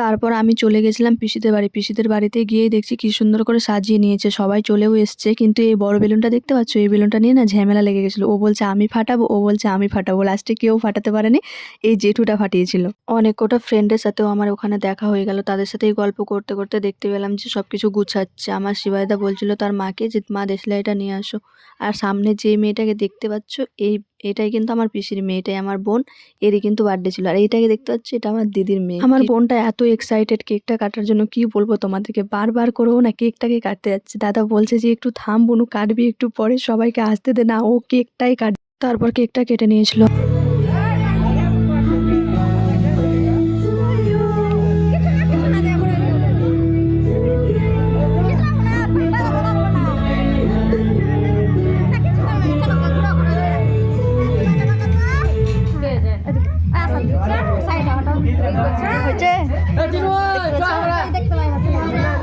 তারপর আমি চলে গেছিলাম পিসিদের বাড়ি। পিসিদের বাড়িতে গিয়ে দেখছি কি সুন্দর করে সাজিয়ে নিয়েছে, সবাই চলেও এসছে। কিন্তু এই বড় বেলুনটা দেখতে পাচ্ছ? এই বেলুনটা নিয়ে না ঝামেলা লেগে গেছিল। ও বলছে, আমি ফাটাবো। ও বলছে, আমি ফাটাবো। লাস্টে কেউ ফাটাতে পারেনি। এই জেঠুটা ফাটিয়েছিল। অনেক কটা ফ্রেন্ডের সাথেও আমার ওখানে দেখা হয়ে গেল। তাদের সাথেই গল্প করতে করতে দেখতে পেলাম যে সব কিছু গুছাচ্ছে। আমার শিবাইদা বলছিল, তার মাকে যে, মা দেশলাইটা নিয়ে আসো। আর সামনে যে মেয়েটাকে দেখতে পাচ্ছ, এই এটাই কিন্তু আমার পিসির মেয়ে এটাই আমার বোন এরই কিন্তু বার্থডে ছিল। আর এইটাকে দেখতে পাচ্ছি এটা আমার দিদির মেয়ে। আমার বোনটা এত এক্সাইটেড কেকটা কাটার জন্য কি বলব তোমাদেরকে? বারবার করেও না কেকটাকে কাটতে যাচ্ছে। দাদা বলছে যে একটু থাম বোনু কাটবি একটু পরে সবাইকে আসতে দে। না ও কেকটাই কাট তারপর কেকটা কেটে নিয়েছিল।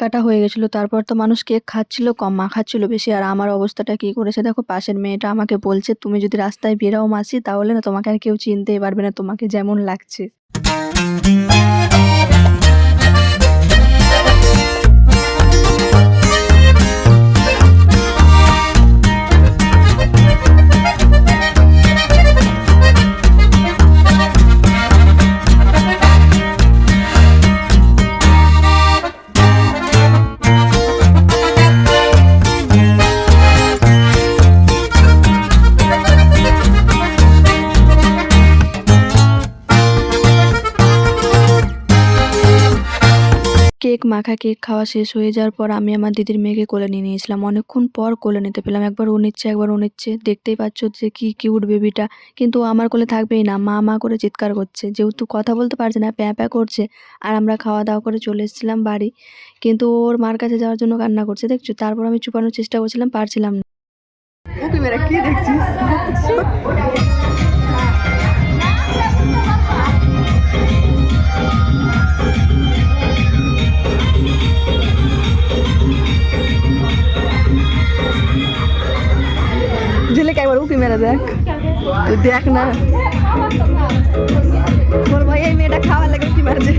কাটা হয়ে গেছিল, তারপর তো মানুষ কেক খাচ্ছিল, কম মা খাচ্ছিল বেশি, আর আমার অবস্থাটা কি করেছে? দেখো, পাশের মেয়েটা আমাকে বলছে, তুমি যদি রাস্তায় বেরাও মাসি, তাহলে না তোমাকে আর কেউ চিনতেই পারবে না তোমাকে যেমন লাগছে। মাখা কেক খাওয়া শেষ হয়ে যাওয়ার পর আমি আমার দিদির মেয়েকে কোলে নিয়ে নিয়েছিলাম। অনেকক্ষণ পর কোলে নিতে পেলাম। একবার ও নিচ্ছে, একবার ও নিচ্ছে। দেখতেই পাচ্ছ যে কি কিউট বেবিটা। কিন্তু ও আমার কোলে থাকবেই না। মা মা করে চিৎকার করছে। যেহেতু কথা বলতে পারছে না, প্যাঁ প্যাঁ করছে। আর আমরা খাওয়া দাওয়া করে চলে এসেছিলাম বাড়ি। কিন্তু ওর মার কাছে যাওয়ার জন্য কান্না করছে, দেখছ? তারপর আমি চুপানোর চেষ্টা করছিলাম, পারছিলাম না। উকি মেরা কি দেখছিস? একবার দেখ। তুই দেখ না। তোর ভাই এই মেয়েটা খাওয়ার লাগে কি মারছে?